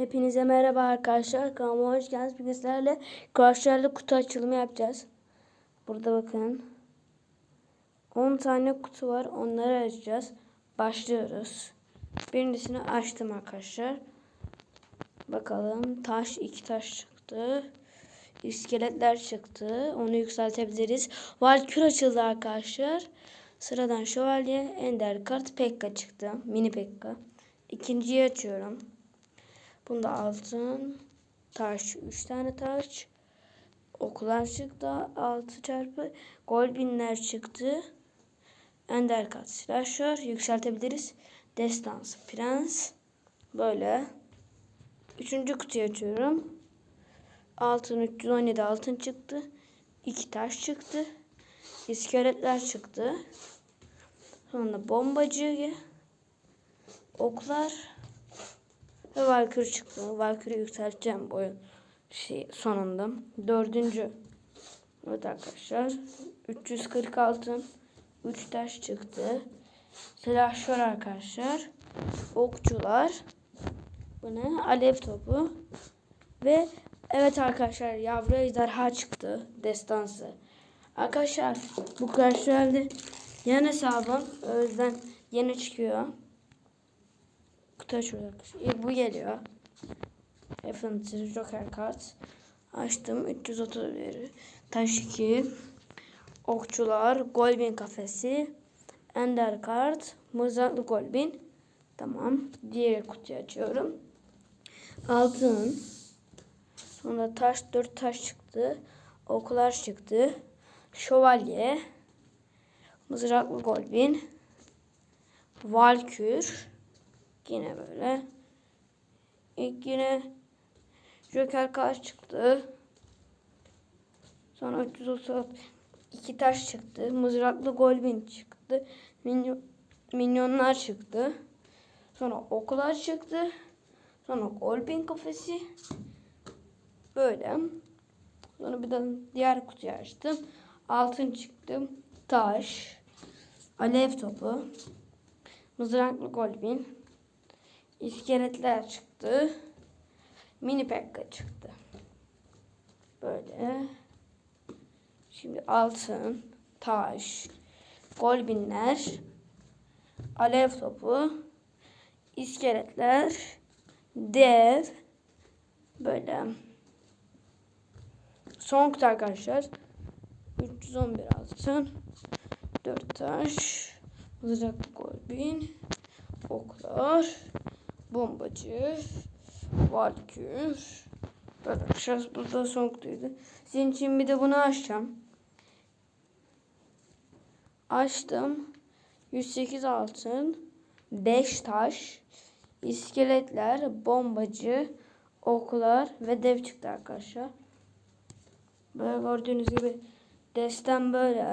Hepinize merhaba arkadaşlar. Kanalıma hoş geldiniz. Bugün sizlerle Crush'larla kutu açılımı yapacağız. Burada bakın. 10 tane kutu var. Onları açacağız. Başlıyoruz. Birincisini açtım arkadaşlar. Bakalım. Taş, iki taş çıktı. İskeletler çıktı. Onu yükseltebiliriz. Valkür açıldı arkadaşlar. Sıradan şövalye, ender kart, pekka çıktı. Mini pekka. İkinciyi açıyorum. Bunda altın, taş, 3 tane taş. Okular çıktı 6 çarpı. Golbinler çıktı. Ender kat silahşör yükseltebiliriz. Destans, prens. Böyle. Üçüncü kutuyu açıyorum. Altın 317 altın çıktı. 2 taş çıktı. İskeletler çıktı. Sonra bombacı, oklar ve Valkyrie çıktı. Valkyrie yükselteceğim bu şey sonunda. Dördüncü. Evet arkadaşlar. 340 altın. 3 taş çıktı. Silahşör arkadaşlar. Okçular. Bu ne? Alev topu. Ve evet arkadaşlar yavru ejderha çıktı. Destansı. Arkadaşlar bu karşılarda yan hesabım. O yüzden yeni çıkıyor. Kutu açıyoruz. İlk bu geliyor. Efendim Joker kart. Açtım. 331. Taş 2. Okçular. Golbin kafesi. Ender kart. Mızraklı Golbin. Tamam. Diğer kutuyu açıyorum. Altın. Sonra taş 4 taş çıktı. Oklar çıktı. Şövalye. Mızraklı Golbin. Valkür. Yine böyle. İlk yine Joker kart çıktı. Sonra 330 iki taş çıktı. Mızraklı Golbin çıktı. Minyon, minyonlar çıktı. Sonra oklar çıktı. Sonra Golbin kafesi. Böyle. Sonra bir de diğer kutuyu açtım. Altın çıktı. Taş. Alev topu. Mızraklı Golbin. İskeletler çıktı. Mini pekka çıktı. Böyle. Şimdi altın, taş, golbinler, alev topu, iskeletler, dev, böyle. Son kutu arkadaşlar. 311 altın, 4 taş, mızraklı golbin, oklar, bombacı, valkür. Arkadaşlar burada son kutuydu. Sizin için bir de bunu açacağım. Açtım. 108 altın, 5 taş, iskeletler, bombacı, oklar ve dev çıktı arkadaşlar. Böyle gördüğünüz gibi destem böyle